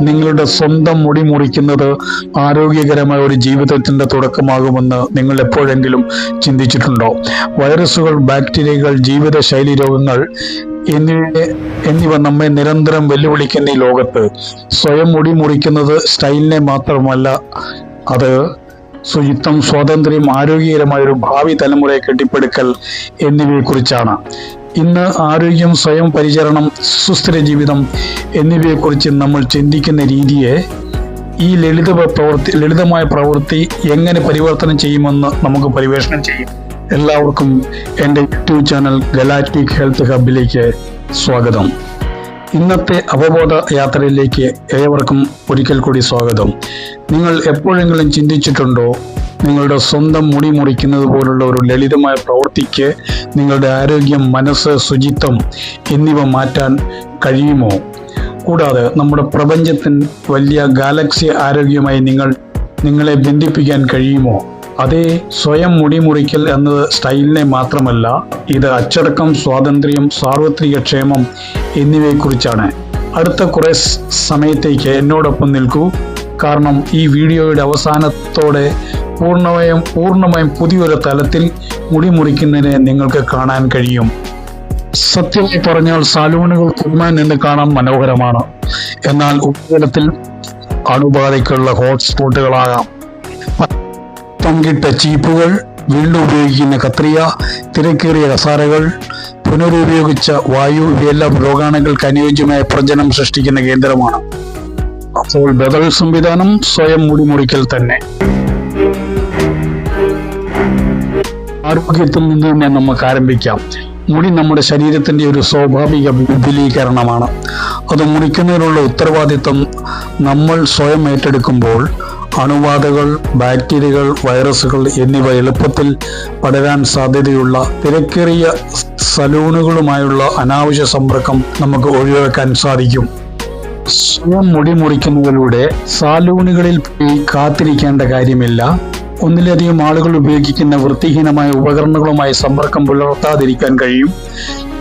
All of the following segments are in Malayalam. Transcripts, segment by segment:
നിങ്ങളുടെ സ്വന്തം മുടി മുറിക്കുന്നത് ആരോഗ്യകരമായ ഒരു ജീവിതത്തിന്റെ തുടക്കമാകുമെന്ന് നിങ്ങൾ എപ്പോഴെങ്കിലും ചിന്തിച്ചിട്ടുണ്ടോ? വൈറസുകൾ ബാക്ടീരിയകൾ ജീവിതശൈലി രോഗങ്ങൾ എന്നിവ എന്നിവ നമ്മെ നിരന്തരം വെല്ലുവിളിക്കുന്ന ഈ ലോകത്ത് സ്വയം മുടി മുറിക്കുന്നത് സ്റ്റൈലിനെ മാത്രമല്ല അത് ശുചിത്വം സ്വാതന്ത്ര്യം ആരോഗ്യകരമായ ഒരു ഭാവി തലമുറയെ കെട്ടിപ്പടുക്കൽ എന്നിവയെക്കുറിച്ചാണ്. ഇന്ന് ആരോഗ്യം സ്വയം പരിചരണം സുസ്ഥിര ജീവിതം എന്നിവയെക്കുറിച്ച് നമ്മൾ ചിന്തിക്കുന്ന രീതിയെ ഈ ലളിത പ്രവൃത്തി ലളിതമായ പ്രവൃത്തി എങ്ങനെ പരിവർത്തനം ചെയ്യുമെന്ന് നമുക്ക് പരിവേഷണം ചെയ്യും. എല്ലാവർക്കും എന്റെ യൂട്യൂബ് ചാനൽ ഗലാറ്റിക് ഹെൽത്ത് ഹബിലേക്ക് സ്വാഗതം. ഇന്നത്തെ അവബോധ യാത്രയിലേക്ക് ഏവർക്കും ഒരിക്കൽ കൂടി സ്വാഗതം. നിങ്ങൾ എപ്പോഴെങ്കിലും ചിന്തിച്ചിട്ടുണ്ടോ നിങ്ങളുടെ സ്വന്തം മുടി മുറിക്കുന്നത് പോലുള്ള ഒരു ലളിതമായ പ്രവൃത്തിക്ക് നിങ്ങളുടെ ആരോഗ്യം മനസ്സ് ശുചിത്വം എന്നിവ മാറ്റാൻ കഴിയുമോ? കൂടാതെ നമ്മുടെ പ്രപഞ്ചത്തിൻ വലിയ ഗാലക്സി ആരോഗ്യമായി നിങ്ങൾ നിങ്ങളെ ബന്ധിപ്പിക്കാൻ കഴിയുമോ? അതേ സ്വയം മുടി മുറിക്കൽ എന്നത് സ്റ്റൈലിനെ മാത്രമല്ല ഇത് അച്ചടക്കം സ്വാതന്ത്ര്യം സാർവത്രിക ക്ഷേമം എന്നിവയെക്കുറിച്ചാണ്. അടുത്ത കുറേ സമയത്തേക്ക് എന്നോടൊപ്പം നിൽക്കൂ. കാരണം ഈ വീഡിയോയുടെ അവസാനത്തോടെ പൂർണമായും പൂർണമായും പുതിയൊരു തലത്തിൽ മുടിമുറിക്കുന്നതിനെ നിങ്ങൾക്ക് കാണാൻ കഴിയും. സത്യമായി പറഞ്ഞാൽ സാലൂണുകൾ കുടുംബം നിന്ന് കാണാൻ മനോഹരമാണ്. എന്നാൽ ഉപരിതലത്തിൽ അണുബാധയ്ക്കുള്ള ഹോട്ട്സ്പോട്ടുകളാകാം. പങ്കിട്ട ചീപ്പുകൾ വീണ്ടും ഉപയോഗിക്കുന്ന കത്രിയ തിരക്കേറിയ കസാരകൾ പുനരുപയോഗിച്ച വായു ഇവയെല്ലാം രോഗാണുകൾക്ക് അനുയോജ്യമായ പ്രജനം സൃഷ്ടിക്കുന്ന കേന്ദ്രമാണ്. അപ്പോൾ ബദൽ സംവിധാനം സ്വയം മുടിമുറിക്കൽ തന്നെ. നിന്ന് തന്നെ നമുക്ക് ആരംഭിക്കാം. മുടി നമ്മുടെ ശരീരത്തിന്റെ ഒരു സ്വാഭാവിക വിപുലീകരണമാണ്. അത് മുറിക്കുന്നതിനുള്ള ഉത്തരവാദിത്വം നമ്മൾ സ്വയം ഏറ്റെടുക്കുമ്പോൾ അണുബാധകൾ ബാക്ടീരിയകൾ വൈറസുകൾ എന്നിവ എളുപ്പത്തിൽ പടരാൻ സാധ്യതയുള്ള തിരക്കേറിയ സലൂണുകളുമായുള്ള അനാവശ്യ സമ്പർക്കം നമുക്ക് ഒഴിവാക്കാൻ സാധിക്കും. സ്വയം മുടി മുറിക്കുന്നതിലൂടെ സാലൂണുകളിൽ പോയി കാത്തിരിക്കേണ്ട കാര്യമില്ല. ഒന്നിലധികം ആളുകൾ ഉപയോഗിക്കുന്ന വൃത്തിഹീനമായ ഉപകരണങ്ങളുമായി സമ്പർക്കം പുലർത്താതിരിക്കാൻ കഴിയും.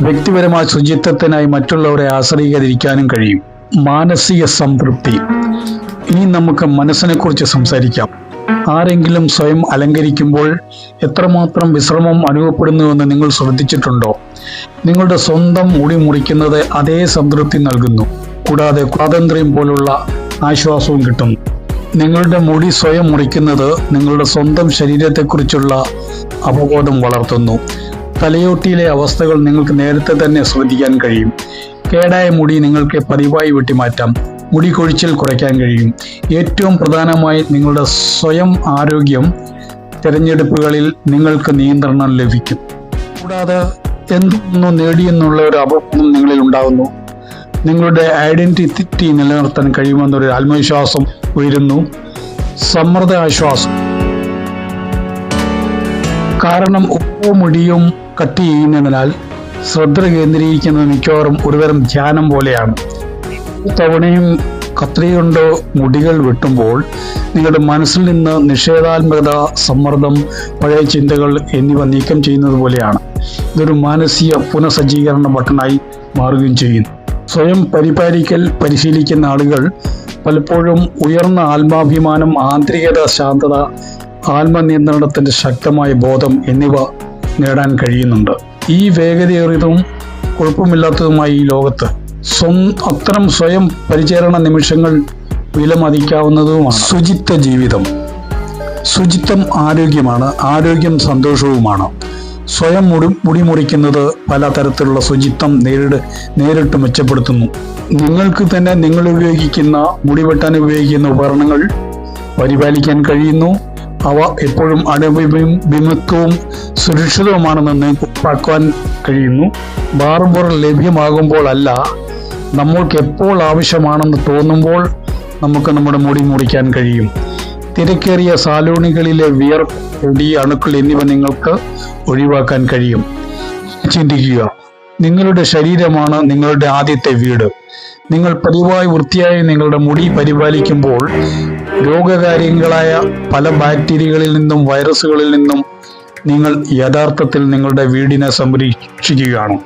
വ്യക്തിപരമായ ശുചിത്വത്തിനായി മറ്റുള്ളവരെ ആശ്രയിക്കാതിരിക്കാനും കഴിയും. മാനസിക സംതൃപ്തി. ഇനി നമുക്ക് മനസ്സിനെ കുറിച്ച് സംസാരിക്കാം. ആരെങ്കിലും സ്വയം അലങ്കരിക്കുമ്പോൾ എത്രമാത്രം വിശ്രമം അനുഭവപ്പെടുന്നുവെന്ന് നിങ്ങൾ ശ്രദ്ധിച്ചിട്ടുണ്ടോ? നിങ്ങളുടെ സ്വന്തം മുടി മുറിക്കുന്നത് അതേ സംതൃപ്തി നൽകുന്നു. കൂടാതെ സ്വാതന്ത്ര്യം പോലുള്ള ആശ്വാസവും കിട്ടുന്നു. നിങ്ങളുടെ മുടി സ്വയം മുറിക്കുന്നത് നിങ്ങളുടെ സ്വന്തം ശരീരത്തെക്കുറിച്ചുള്ള അവബോധം വളർത്തുന്നു. തലയോട്ടിയിലെ അവസ്ഥകൾ നിങ്ങൾക്ക് നേരത്തെ തന്നെ ശ്രദ്ധിക്കാൻ കഴിയും. കേടായ മുടി നിങ്ങൾക്ക് പതിവായി വെട്ടിമാറ്റാം. മുടി കൊഴിച്ചിൽ കുറയ്ക്കാൻ കഴിയും. ഏറ്റവും പ്രധാനമായി നിങ്ങളുടെ സ്വയം ആരോഗ്യം തിരഞ്ഞെടുപ്പുകളിൽ നിങ്ങൾക്ക് നിയന്ത്രണം ലഭിക്കും. കൂടാതെ എന്തൊന്നു നേടിയെന്നുള്ള ഒരു അപകടം നിങ്ങളിൽ ഉണ്ടാകുന്നു. നിങ്ങളുടെ ഐഡന്റിറ്റി നിലനിർത്താൻ കഴിയുമെന്നൊരു ആത്മവിശ്വാസം ഉയരുന്നു. സമ്മർദ്ദ ആശ്വാസം കാരണം ഓരോ മുടിയും കട്ട് ചെയ്യുന്നതിനാൽ ശ്രദ്ധ കേന്ദ്രീകരിക്കുന്നത് മിക്കവാറും ഒരുതരം ധ്യാനം പോലെയാണ്. തവണയും കത്രി കൊണ്ട് മുടികൾ വെട്ടുമ്പോൾ നിങ്ങളുടെ മനസ്സിൽ നിന്ന് നിഷേധാത്മകത സമ്മർദ്ദം പഴയ ചിന്തകൾ എന്നിവ നീക്കം ചെയ്യുന്നത് പോലെയാണ്. ഇതൊരു മാനസിക പുനഃസജ്ജീകരണ ബട്ടണായി മാറുകയും ചെയ്യുന്നു. സ്വയം പരിപാലിക്കൽ പരിശീലിക്കുന്ന ആളുകൾ പലപ്പോഴും ഉയർന്ന ആത്മാഭിമാനം ആന്തരികത ശാന്തത ആത്മനിയന്ത്രണത്തിന്റെ ശക്തമായ ബോധം എന്നിവ നേടാൻ കഴിയുന്നുണ്ട്. ഈ വേഗതയേറിയതും കുഴപ്പമില്ലാത്തതുമായ ഈ ലോകത്ത് സ്വം അത്തരം സ്വയം പരിചരണ നിമിഷങ്ങൾ വിലമതിക്കാവുന്നതുമാണ്. ശുചിത്വ ജീവിതം. ശുചിത്വം ആരോഗ്യമാണ് ആരോഗ്യം സന്തോഷവുമാണ്. സ്വയം മുടി മുടിമുറിക്കുന്നത് പല തരത്തിലുള്ള ശുചിത്വം നേരിട് നേരിട്ട് മെച്ചപ്പെടുത്തുന്നു. നിങ്ങൾക്ക് തന്നെ നിങ്ങൾ ഉപയോഗിക്കുന്ന മുടി വെട്ടാൻ ഉപയോഗിക്കുന്ന ഉപകരണങ്ങൾ പരിപാലിക്കാൻ കഴിയുന്നു. അവ എപ്പോഴും അണുവിമുക്തവും സുരക്ഷിതവുമാണെന്ന് നിങ്ങൾക്ക് ഉറപ്പാക്കുവാൻ കഴിയുന്നു. ബാർബർ ലഭ്യമാകുമ്പോൾ അല്ല നമ്മൾക്ക് എപ്പോൾ ആവശ്യമാണെന്ന് തോന്നുമ്പോൾ നമുക്ക് നമ്മുടെ മുടി മുറിക്കാൻ കഴിയും. തിരക്കേറിയ സാലൂണികളിലെ വിയർപ്പ് പൊടി അണുക്കൾ എന്നിവ നിങ്ങൾക്ക് ഒഴിവാക്കാൻ കഴിയും. ചിന്തിക്കുക നിങ്ങളുടെ ശരീരമാണ് നിങ്ങളുടെ ആദ്യത്തെ വീട്. നിങ്ങൾ പതിവായി വൃത്തിയായി നിങ്ങളുടെ മുടി പരിപാലിക്കുമ്പോൾ രോഗകാര്യങ്ങളായ പല ബാക്ടീരിയകളിൽ നിന്നും വൈറസുകളിൽ നിന്നും നിങ്ങൾ യഥാർത്ഥത്തിൽ നിങ്ങളുടെ വീടിനെ സംരക്ഷിക്കുകയാണ്.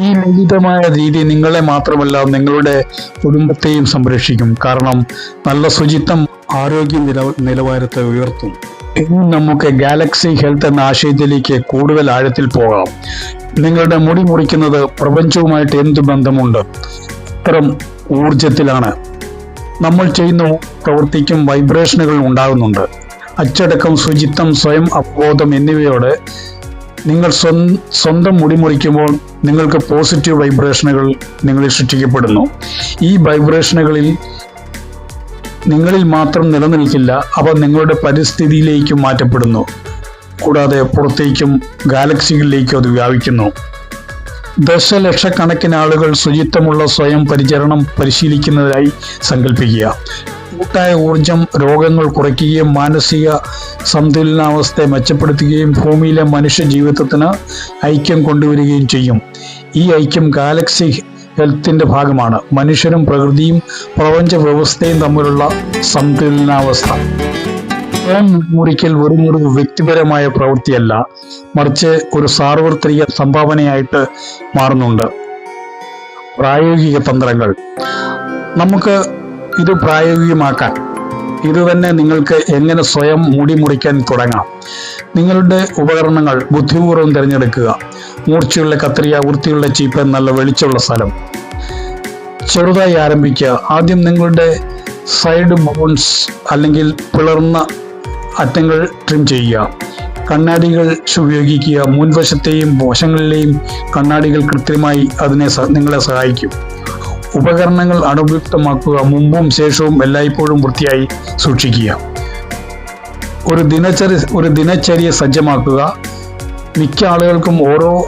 ഈ ലളിതമായ രീതി നിങ്ങളെ മാത്രമല്ല നിങ്ങളുടെ കുടുംബത്തെയും സംരക്ഷിക്കും. കാരണം നല്ല ശുചിത്വം ആരോഗ്യ നില നിലവാരത്തെ ഉയർത്തും. ഇന്ന് നമുക്ക് ഗാലക്സി ഹെൽത്ത് എന്ന ആശയത്തിലേക്ക് കൂടുതൽ ആഴത്തിൽ പോകാം. നിങ്ങളുടെ മുടി മുറിക്കുന്നത് പ്രപഞ്ചവുമായിട്ട് എന്ത് ബന്ധമുണ്ട്? ഇത്തരം ഊർജത്തിലാണ് നമ്മൾ ചെയ്യുന്ന പ്രവൃത്തിക്കും വൈബ്രേഷനുകൾ ഉണ്ടാകുന്നുണ്ട്. അച്ചടക്കം ശുചിത്വം സ്വയം അവബോധം എന്നിവയോട് നിങ്ങൾ സ്വ- സ്വന്തം മുടി മുറിക്കുമ്പോൾ നിങ്ങൾക്ക് പോസിറ്റീവ് വൈബ്രേഷനുകൾ നിങ്ങളിൽ സൃഷ്ടിക്കപ്പെടുന്നു. ഈ വൈബ്രേഷനുകളിൽ നിങ്ങളിൽ മാത്രം നിലനിൽക്കില്ല അവ നിങ്ങളുടെ പരിസ്ഥിതിയിലേക്കും മാറ്റപ്പെടുന്നു. കൂടാതെ പുറത്തേക്കും ഗാലക്സികളിലേക്കും അത് വ്യാപിക്കുന്നു. ദശലക്ഷക്കണക്കിന് ആളുകൾ ശുചിത്വമുള്ള സ്വയം പരിചരണം പരിശീലിക്കുന്നതായി സങ്കല്പിക്കുക കൂട്ടായ ഊർജം രോഗങ്ങൾ കുറയ്ക്കുകയും മാനസിക സന്തുലനാവസ്ഥയെ മെച്ചപ്പെടുത്തുകയും ഭൂമിയിലെ മനുഷ്യ ജീവിതത്തിന് ഐക്യം കൊണ്ടുവരികയും ചെയ്യും. ഈ ഐക്യം ഗാലക്സി ഹെൽത്തിന്റെ ഭാഗമാണ്. മനുഷ്യരും പ്രകൃതിയും പ്രപഞ്ച വ്യവസ്ഥയും തമ്മിലുള്ള സന്തുലനാവസ്ഥ സ്വയം മുറിക്കൽ വെറും ഒരു വ്യക്തിപരമായ പ്രവൃത്തിയല്ല. മറിച്ച് ഒരു സാർവത്രിക സംഭാവനയായിട്ട് മാറുന്നുണ്ട്. പ്രായോഗിക തന്ത്രങ്ങൾ. നമുക്ക് ഇത് പ്രായോഗികമാക്കാൻ ഇത് തന്നെ നിങ്ങൾക്ക് എങ്ങനെ സ്വയം മുടി മുറിക്കാൻ തുടങ്ങാം. നിങ്ങളുടെ ഉപകരണങ്ങൾ ബുദ്ധിപൂർവം തിരഞ്ഞെടുക്കുക. മൂർച്ചയുള്ള കത്രിയ വൃത്തിയുള്ള ചീപ്പ് നല്ല വെളിച്ചമുള്ള സ്ഥലം. ചെറുതായി ആരംഭിക്കുക. ആദ്യം നിങ്ങളുടെ സൈഡ് ബോൺസ് അല്ലെങ്കിൽ പിളർന്ന അറ്റങ്ങൾ ട്രിം ചെയ്യുക. കണ്ണാടികൾ ഉപയോഗിക്കുക. മുൻവശത്തെയും വശങ്ങളിലെയും കണ്ണാടികൾ കൃത്യമായി അതിനെ നിങ്ങളെ സഹായിക്കും. ഉപകരണങ്ങൾ അണുപയുക്തമാക്കുക മുമ്പും ശേഷവും എല്ലായ്പ്പോഴും വൃത്തിയായി സൂക്ഷിക്കുക. ഒരു ദിനചര്യ ഒരു ദിനചര്യ സജ്ജമാക്കുക. മിക്ക ആളുകൾക്കും ഓരോ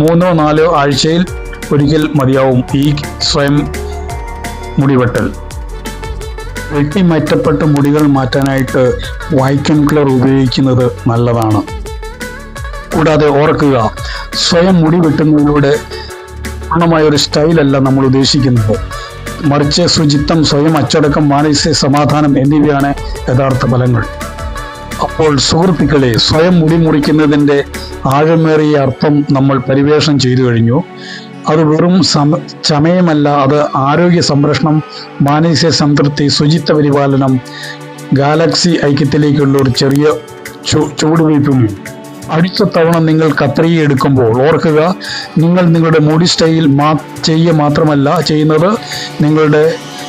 മൂന്നോ നാലോ ആഴ്ചയിൽ ഒരിക്കൽ മതിയാവും ഈ സ്വയം മുടിവെട്ടൽ. വെട്ടിമാറ്റപ്പെട്ട മുടികൾ മാറ്റാനായിട്ട് വൈക്കൻ കളർ ഉപയോഗിക്കുന്നത് നല്ലതാണ്. കൂടാതെ ഓർക്കുക സ്വയം മുടി വെട്ടുന്നതിലൂടെ പൂർണമായ ഒരു സ്റ്റൈലല്ല നമ്മൾ ഉദ്ദേശിക്കുന്നത്. മറിച്ച് ശുചിത്വം സ്വയം അച്ചടക്കം മാനസിക സമാധാനം എന്നിവയാണ് യഥാർത്ഥ ഫലങ്ങൾ. അപ്പോൾ സുഹൃത്തുക്കളെ സ്വയം മുടി മുറിക്കുന്നതിന്റെ ആഴമേറിയ അർത്ഥം നമ്മൾ പരിവേഷം ചെയ്തു കഴിഞ്ഞു. അത് വെറും സമ ചമയമല്ല അത് ആരോഗ്യ സംരക്ഷണം മാനസിക സംതൃപ്തി ശുചിത്വ പരിപാലനം ഗാലക്സി ഐക്യത്തിലേക്കുള്ള ഒരു ചെറിയ ചുവടുവയ്പ്പും അടുത്ത തവണ നിങ്ങൾ കത്രിക എടുക്കുമ്പോൾ ഓർക്കുക നിങ്ങൾ നിങ്ങളുടെ മുടി സ്റ്റൈൽ മാ ചെയ്യുക മാത്രമല്ല ചെയ്യുന്നത് നിങ്ങളുടെ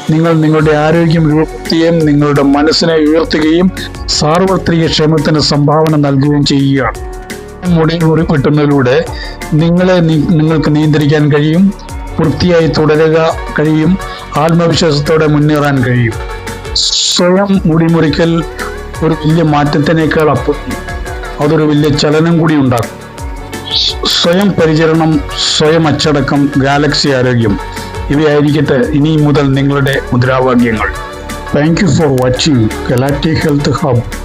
നിങ്ങൾ നിങ്ങളുടെ ആരോഗ്യം ഉയർത്തുകയും നിങ്ങളുടെ മനസ്സിനെ ഉയർത്തുകയും സാർവത്രിക ക്ഷേമത്തിന് സംഭാവന നൽകുകയും ചെയ്യുകയാണ് മുടി മുറി കിട്ടുന്നതിലൂടെ നിങ്ങളെ നിങ്ങൾക്ക് നിയന്ത്രിക്കാൻ കഴിയും വൃത്തിയായി തുടരുക കഴിയും ആത്മവിശ്വാസത്തോടെ മുന്നേറാൻ കഴിയും. സ്വയം മുടിമുറിക്കൽ ഒരു വലിയ മാറ്റത്തിനേക്കാൾ അപ്പം. അതൊരു വലിയ ചലനം കൂടി ഉണ്ടാക്കും. സ്വയം പരിചരണം സ്വയം അച്ചടക്കം ഗാലക്സി ആരോഗ്യം. ഇവയായിരിക്കട്ടെ ഇനി മുതൽ നിങ്ങളുടെ മുദ്രാവാക്യങ്ങൾ. Thank you for watching galactic health hub